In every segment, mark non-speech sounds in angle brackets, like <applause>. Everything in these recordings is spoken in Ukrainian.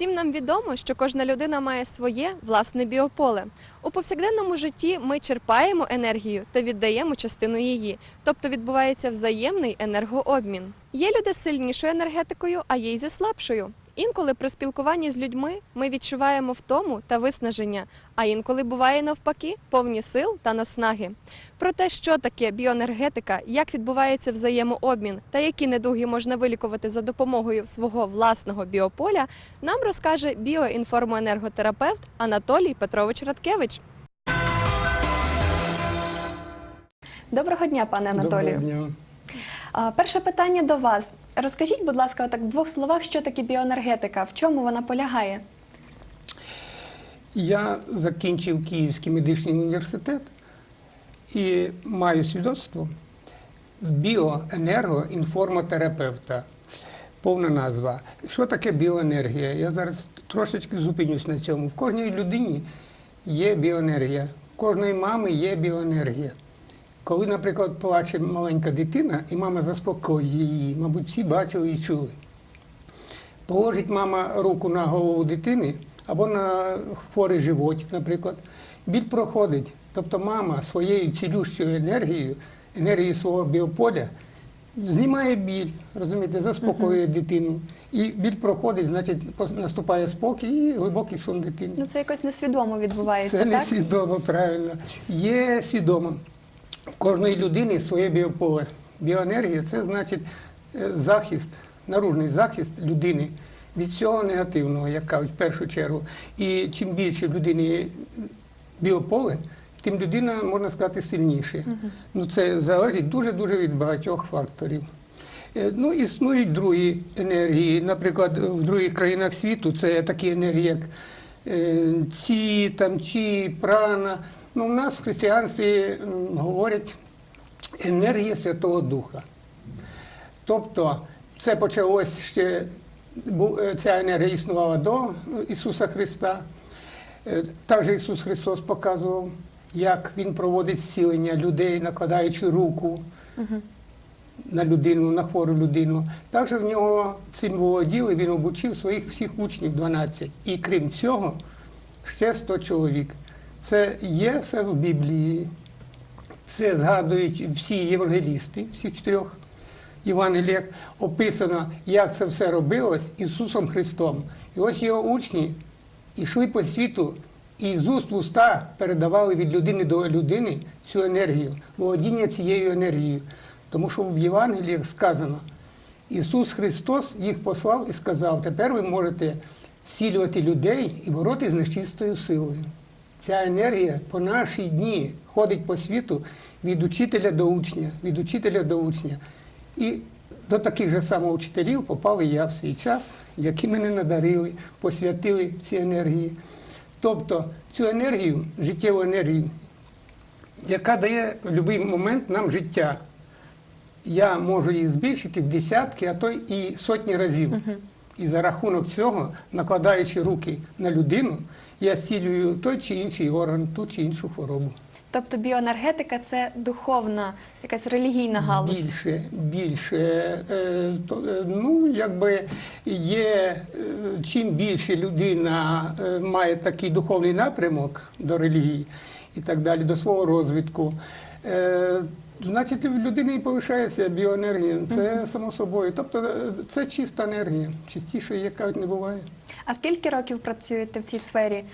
Всім нам відомо, що кожна людина має своє власне біополе. У повсякденному житті ми черпаємо енергію та віддаємо частину її, тобто відбувається взаємний енергообмін. Є люди з сильнішою енергетикою, а є й зі слабшою. Інколи при спілкуванні з людьми ми відчуваємо втому та виснаження, а інколи буває навпаки повні сил та наснаги. Про те, що таке біоенергетика, як відбувається взаємообмін та які недуги можна вилікувати за допомогою свого власного біополя, нам розкаже біоінформоенерготерапевт Анатолій Петрович Радкевич. Доброго дня, пане Анатолію. Доброго дня. Перше питання до вас. Розкажіть, будь ласка, так в двох словах, що таке біоенергетика, в чому вона полягає? Я закінчив Київський медичний університет і маю свідоцтво біоенергоінформотерапевта. Повна назва. Що таке біоенергія? Я зараз трошечки зупинюсь на цьому. В кожній людині є біоенергія, в кожної мами є біоенергія. Коли, наприклад, плаче маленька дитина, і мама заспокоює її, мабуть, всі бачили і чули. Положить мама руку на голову дитини або на хворий животик, наприклад, біль проходить. Тобто мама своєю цілющою енергією, енергією свого біополя, знімає біль, розумієте, заспокоює дитину. І біль проходить, значить, наступає спокій і глибокий сон дитини. Ну це якось несвідомо відбувається, Це так? свідомо, правильно. Є свідомо. В кожної людини своє біополе. Біоенергія це значить е, захист, наружний захист людини від всього негативного, як кажуть, в першу чергу. І чим більше в людини біополе, тим людина, можна сказати, сильніше. Ну, це залежить дуже-дуже від багатьох факторів. Е, Ну, існують другі енергії. Наприклад, в других країнах світу це такі енергії, як е, ці, там, чи, прана. Ну, у нас в християнстві говорять енергія Святого Духа. Тобто це почалось ще, е, ця енергія існувала до Ісуса Христа. Е, Також Ісус Христос показував, як Він проводить зцілення людей, накладаючи руку на людину, на хвору людину. Також в нього цим володіли, він обучив своїх всіх учнів 12. І крім цього, ще 100 чоловік. Це є все в Біблії. Це згадують всі євангелісти, всі чотирьох Євангеліях. Описано, як це все робилось Ісусом Христом. І ось його учні йшли по світу і з уст в уста передавали від людини до людини цю енергію, володіння цією енергією. Тому що в Євангеліях сказано, Ісус Христос їх послав і сказав, тепер ви можете зцілювати людей і боротися з нечистою силою. Ця енергія по наші дні ходить по світу від учителя до учня, від учителя до учня. І до таких же самоучителів попав і я в свій час, які мене надарили, посвятили ці енергії. Тобто цю енергію, життєву енергію, яка дає в будь-який момент нам життя. Я можу її збільшити в десятки, а то і сотні разів. І за рахунок цього, накладаючи руки на людину, я зцілюю той чи інший орган, ту чи іншу хворобу. Тобто біоенергетика це духовна, якась релігійна галузь. Більше, більше. Е, е, ну, якби є, е, чим більше людина має такий духовний напрямок до релігії і так далі, до свого розвитку, значить, в людини і повишається біоенергія. Це само собою. Тобто це чиста енергія. Чистіше, як кажуть, не буває. А скільки років працюєте в цій сфері?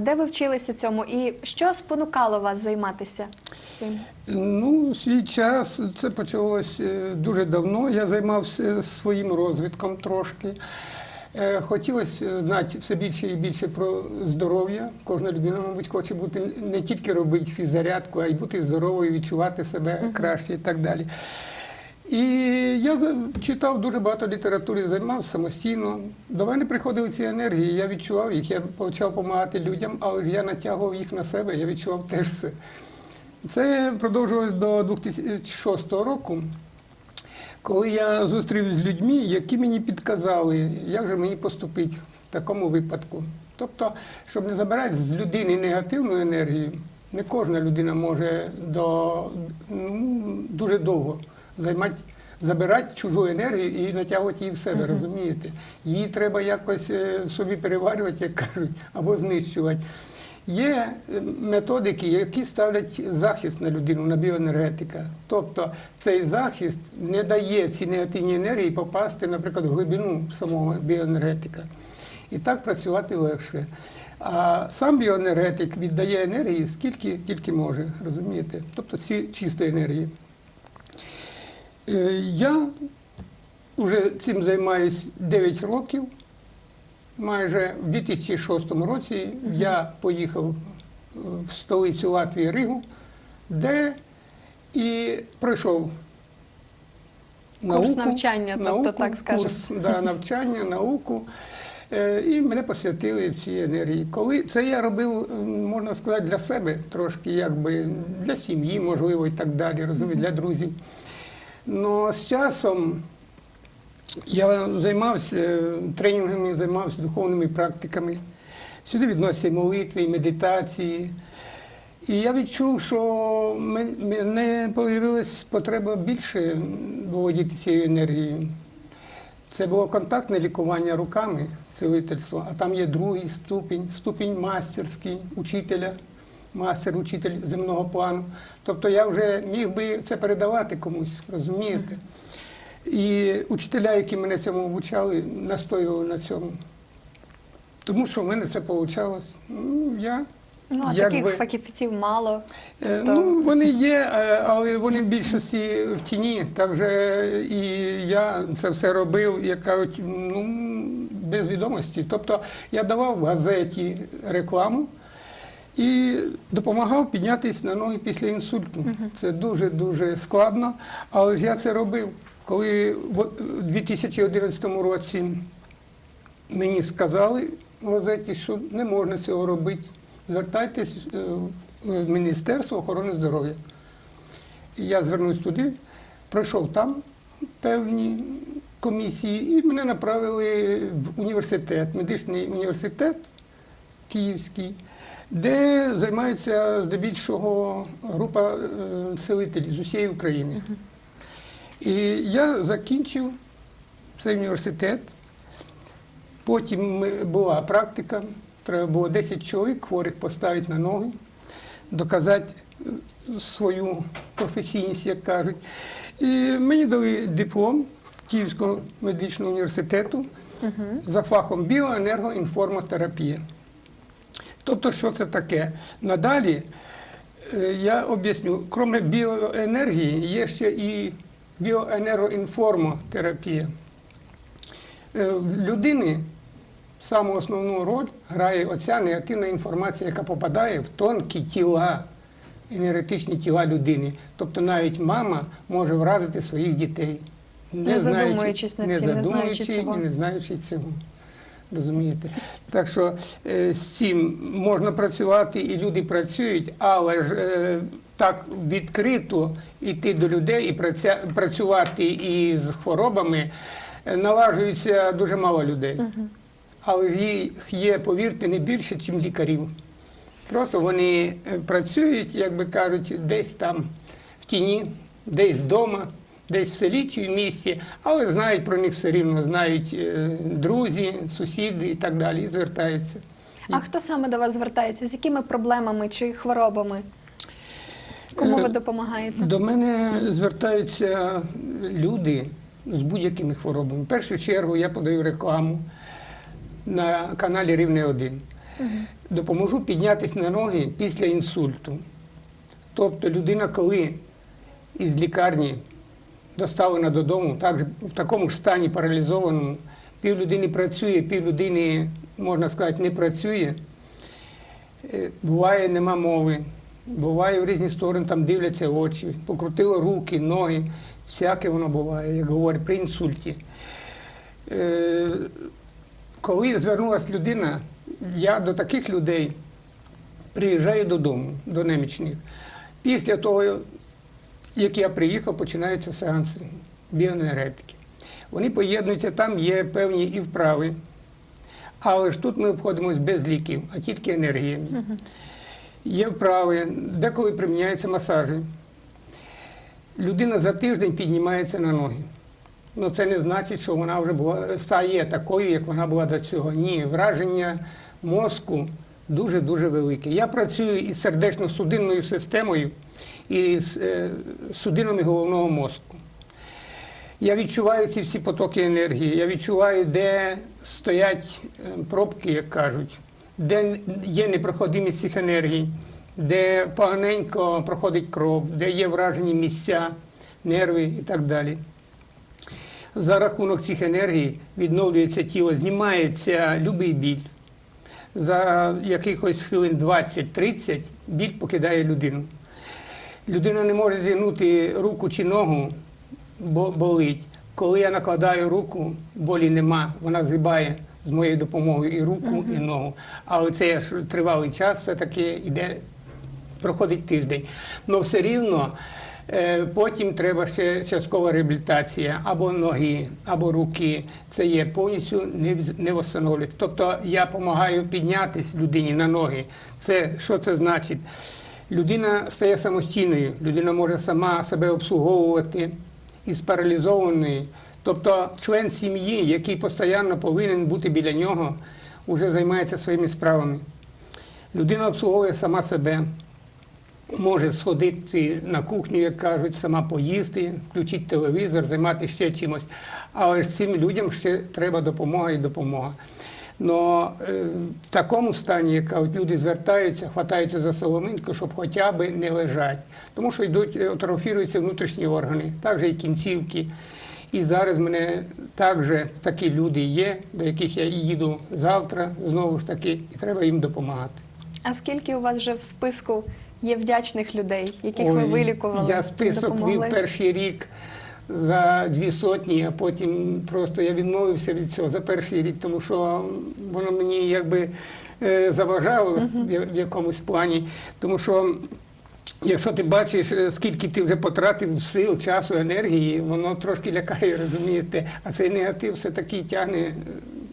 Де ви вчилися цьому? І що спонукало вас займатися цим? Ну, свій час це почалось е, дуже давно. Я займався своїм розвитком трошки. Е, Хотілося знати все більше і більше про здоров'я. Кожна людина, мабуть, хоче бути не тільки робити фіззарядку, а й бути здоровою, відчувати себе краще і так далі. І я читав дуже багато літератури, займався самостійно. До мене приходили ці енергії, я відчував їх, я почав допомагати людям, але я натягував їх на себе, я відчував теж все. Це продовжувалось до 2006 року, коли я зустрів з людьми, які мені підказали, як же мені поступити в такому випадку. Тобто, щоб не забирати з людини негативну енергію, не кожна людина може до, ну, дуже довго займати, забирати чужу енергію і натягувати її в себе, розумієте? Її треба якось е, в собі переварювати, як кажуть, або знищувати. Є е, методики, які ставлять захист на людину, на біоенергетика. Тобто цей захист не дає цій негативній енергії попасти, наприклад, в глибину самого біоенергетика. І так працювати легше. А сам біоенергетик віддає енергії скільки тільки може, розумієте? Тобто ці чистої енергії. Е, Я вже цим займаюся 9 років. Майже в 2006 році я поїхав е, в столицю Латвії Ригу, де і пройшов Курс навчання, тобто, так скажемо. Курс да, навчання, науку. Е, І мене посвятили в цій енергії. Коли це я робив, можна сказати, для себе трошки, якби для сім'ї, можливо, і так далі, розумієте, для друзів. Но з часом я займався тренінгами, займався духовними практиками. Сюди відносяться і молитви, і медитації. І я відчув, що мене з'явилась потреба більше володіти цією енергією. Це було контактне лікування руками, цілительство, а там є другий ступінь, ступінь мастерський, учителя, мастер, учитель земного плану. Тобто я вже міг би це передавати комусь, розумієте? І учителя, які мене цьому обучали, настоювали на цьому. Тому що в мене це вийшло. Я Ну, а таких фахівців мало. Е, Тобто- Ну, вони є, е, але вони в більшості в тіні. Так же і я це все робив, як кажуть, ну, без відомості. Тобто я давав в газеті рекламу і допомагав піднятися на ноги після інсульту. Це дуже-дуже складно, але ж я це робив. Коли в 2011 році мені сказали в газеті, що не можна цього робити. Звертайтесь е, в Міністерство охорони здоров'я. І я звернусь туди, пройшов там певні комісії, і мене направили в університет, медичний університет Київський, де займається здебільшого група селителів з усієї України. І я закінчив цей університет. Потім була практика. Треба було 10 чоловік хворих поставити на ноги, доказати е, свою професійність, як кажуть. І мені дали диплом Київського медичного університету за фахом біоенергоінформотерапія. Тобто, що це таке? Надалі е, я об'ясню, крім біоенергії, є ще і біоенергоінформотерапія. Е, В людини саму основну роль грає оця негативна інформація, яка попадає в тонкі тіла, енергетичні тіла людини. Тобто навіть мама може вразити своїх дітей. Не задумуючись над не цим, не знаючи задумуючи цього. і не знаючи цього. Розумієте? Так що е, з цим можна працювати, і люди працюють, але ж е, так відкрито йти до людей і працювати із хворобами е, налажується дуже мало людей. Але ж їх є, повірте, не більше, ніж лікарів. Просто вони працюють, як би кажуть, десь там в тіні, десь вдома, десь в селі чи в місті, але знають про них все рівно, знають е, друзі, сусіди і так далі, і звертаються. А хто саме до вас звертається? З якими проблемами чи хворобами? Кому ви Е, допомагаєте? До мене звертаються люди з будь-якими хворобами. В першу чергу я подаю рекламу на каналі Рівне 1. Допоможу піднятися на ноги після інсульту. Тобто людина, коли із лікарні доставлена додому, так, в такому ж стані паралізованому, пів людини працює, пів людини, можна сказати, не працює. Е, Буває, нема мови. Буває в різні сторони, там дивляться очі, покрутило руки, ноги. Всяке воно буває, як говорять, при інсульті. Е, Коли звернулася людина, я до таких людей приїжджаю додому, до немічних. Після того, як я приїхав, починаються сеанси біоенергетики. Вони поєднуються, там є певні і вправи. Але ж тут ми обходимося без ліків, а тільки енергіями. Є вправи, деколи приміняються масажі. людина за тиждень піднімається на ноги. Ну, це не значить, що вона вже була, стає такою, як вона була до цього. Ні, враження мозку дуже-дуже велике. Я працюю із сердечно-судинною системою і з е, судинами головного мозку. Я відчуваю ці всі потоки енергії, я відчуваю, де стоять е, пробки, як кажуть, де є непроходимість цих енергій, де поганенько проходить кров, де є вражені місця, нерви і так далі. За рахунок цих енергій відновлюється тіло, знімається любий біль. За якихось хвилин 20-30 біль покидає людину. Людина не може зігнути руку чи ногу, бо болить. Коли я накладаю руку, болі нема, вона згибає з моєю допомогою і руку, і ногу. Але це ж тривалий час, все-таки йде, проходить тиждень. Але все рівно е, потім треба ще часткова реабілітація або ноги, або руки. Це є повністю не, восстановлюється. Тобто я допомагаю піднятися людині на ноги. Це що це значить? Людина стає самостійною, людина може сама себе обслуговувати із паралізованої. Тобто член сім'ї, який постійно повинен бути біля нього, вже займається своїми справами. Людина обслуговує сама себе, може сходити на кухню, як кажуть, сама поїсти, включити телевізор, займатися ще чимось. Але ж цим людям ще треба допомога і допомога. Но е, в такому стані, як кажуть, люди звертаються, хватаються за соломинку, щоб хоча б не лежать. Тому що йдуть, е, атрофіруються внутрішні органи, також і кінцівки. І зараз мене також такі люди є, до яких я їду завтра, знову ж таки, і треба їм допомагати. А скільки у вас вже в списку є вдячних людей, яких ви вилікували? Я список допомогли? вів перший рік за дві сотні, а потім просто я відмовився від цього за перший рік, тому що воно мені якби е, заважало в- якомусь плані. Тому що якщо ти бачиш, е, скільки ти вже потратив сил, часу, енергії, воно трошки лякає, розумієте, а цей негатив все таки тягне е,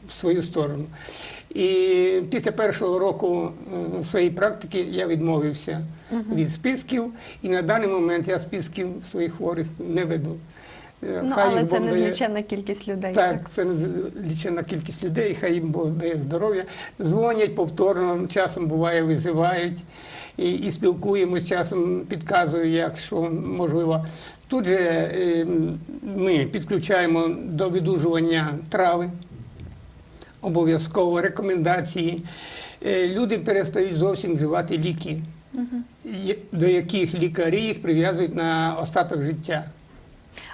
в свою сторону. І після першого року своєї практики я відмовився від списків, і на даний момент я списків своїх хворих не веду. Е, Ну, хай але це незліченна кількість людей. так, це лічена кількість людей, хай їм Бог дає здоров'я. Дзвонять повторно, часом буває, визивають і, і спілкуємось, часом підказую, як що можливо. Тут же е, ми підключаємо до видужування трави, обов'язково рекомендації. Е, Люди перестають зовсім вживати ліки, є- до яких лікарі їх прив'язують на остаток життя.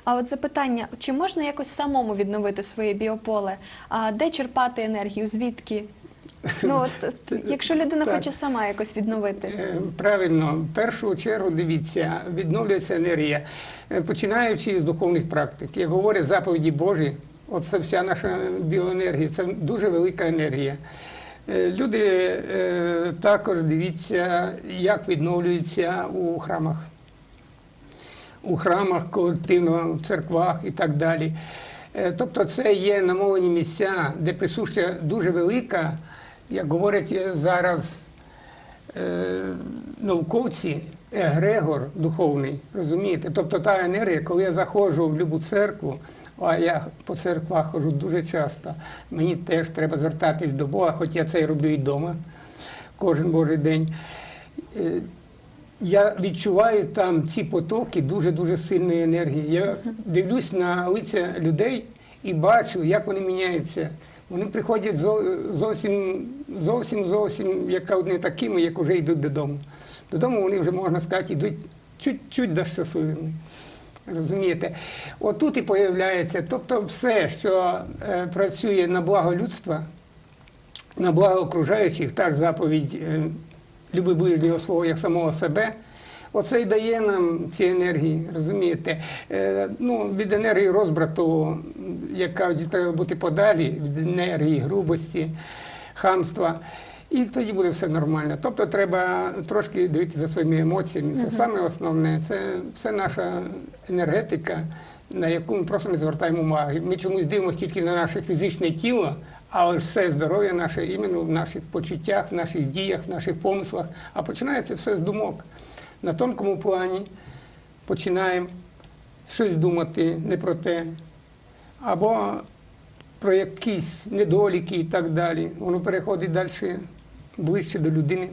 А от запитання: чи можна якось самому відновити своє біополе? А де черпати енергію? Звідки? Ну от <laughs> якщо людина Так. хоче сама якось відновити. Е, Правильно, в першу чергу дивіться, відновлюється енергія, е, починаючи з духовних практик. Як говорять заповіді Божі, от це вся наша біоенергія, це дуже велика енергія. Е, Люди е, також дивіться, як відновлюються у храмах. У храмах колективно, в церквах і так далі. Е, Тобто це є намолені місця, де присуща дуже велика, як говорять е, зараз е, науковці, егрегор духовний, розумієте? Тобто та енергія, коли я заходжу в будь-яку церкву, а я по церквах ходжу дуже часто, мені теж треба звертатись до Бога, хоч я це і роблю і вдома кожен Божий день. Я відчуваю там ці потоки дуже-дуже сильної енергії. Я дивлюсь на лиця людей і бачу, як вони міняються. Вони приходять зовсім, зовсім, зовсім як не такими, як вже йдуть додому. Додому вони вже, можна сказати, йдуть чуть-чуть да щасливими. Розумієте? Отут і появляється, тобто все, що е, працює на благо людства, на благо окружаючих, та ж заповідь е, люби ближнього свого як самого себе. Оце й дає нам ці енергії, розумієте? Е, ну, від енергії розбрату, яка треба бути подалі, від енергії грубості, хамства. І тоді буде все нормально. Тобто треба трошки дивитися за своїми емоціями. Це саме основне, це все наша енергетика, на яку ми просто не звертаємо уваги. Ми чомусь дивимося тільки на наше фізичне тіло, але все здоров'я наше іменно в наших почуттях, в наших діях, в наших помислах. А починається все з думок. На тонкому плані починаємо, щось думати не про те, або про якісь недоліки і так далі. Воно переходить далі ближче до людини.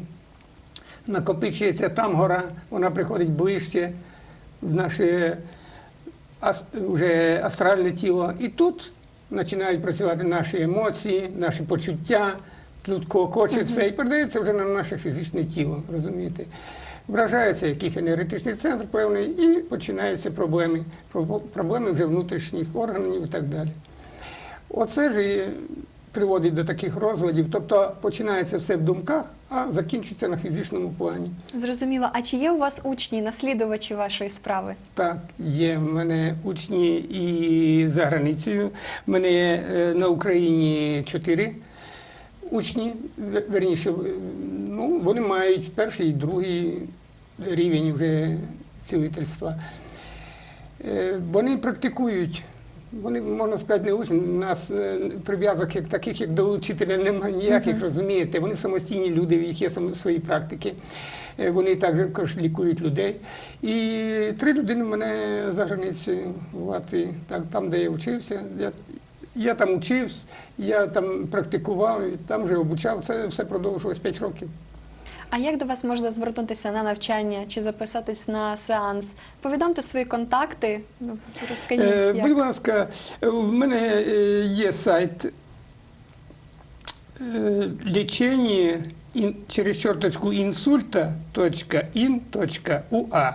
Накопичується там гора, вона приходить ближче в наше астральне тіло. І тут починають працювати наші емоції, наші почуття, тут кокоче все, і передається вже на наше фізичне тіло, розумієте? Вражається якийсь енергетичний центр певний, і починаються проблеми. Проблеми вже внутрішніх органів і так далі. Оце ж і приводить до таких розладів. Тобто починається все в думках, а закінчиться на фізичному плані. Зрозуміло. А чи є у вас учні, наслідувачі вашої справи? Так, є в мене учні і за границею. В мене є е, на Україні чотири учні, верніше, ну, вони мають перший і другий рівень вже цілительства. Е, Вони практикують. Вони, можна сказати, не учні. У нас е, прив'язок як таких, як до учителя, немає ніяких, розумієте. Вони самостійні люди, в їх є свої практики. Е, Вони також лікують людей. І три людини в мене за границею в Латвії, так, там, де я вчився. Я, я там учився, я там практикував, там вже обучав. Це все продовжувалось 5 років. А як до вас можна звернутися на навчання чи записатись на сеанс? Повідомте свої контакти. Ну, Розкажіть, Е, як. Будь ласка, в мене е, є сайт е, лічення через чорточку інсульта.ін.уа.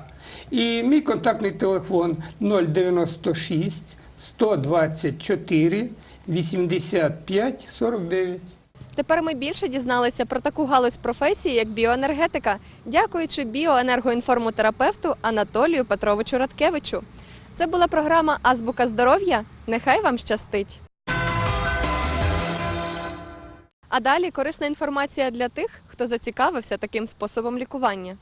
І мій контактний телефон 096 124 85 49. Тепер ми більше дізналися про таку галузь професії, як біоенергетика, дякуючи біоенергоінформотерапевту Анатолію Петровичу Радкевичу. Це була програма Азбука здоров'я. Нехай вам щастить. А далі корисна інформація для тих, хто зацікавився таким способом лікування.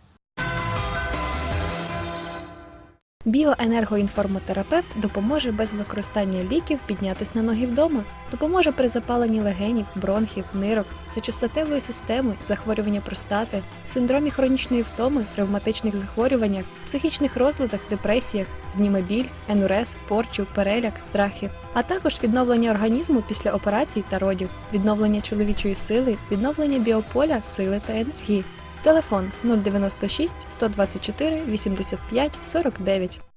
Біоенергоінформотерапевт допоможе без використання ліків піднятись на ноги вдома, допоможе при запаленні легенів, бронхів, нирок, сечостатевої системи, захворювання простати, синдромі хронічної втоми, ревматичних захворюваннях, психічних розладах, депресіях, зніме біль, енурез, порчу, переляк, страхи, а також відновлення організму після операцій та родів, відновлення чоловічої сили, відновлення біополя, сили та енергії. Телефон 096 124 85 49.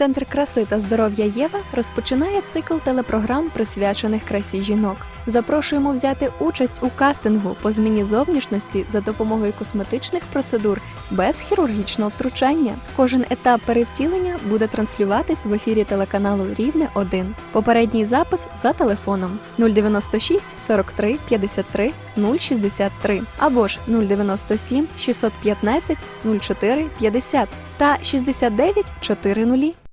Центр краси та здоров'я Єва розпочинає цикл телепрограм, присвячених красі жінок. Запрошуємо взяти участь у кастингу по зміні зовнішності за допомогою косметичних процедур без хірургічного втручання. Кожен етап перевтілення буде транслюватись в ефірі телеканалу Рівне 1. Попередній запис за телефоном 096 43 53 063 або ж 097 615 04 50 та 69 400.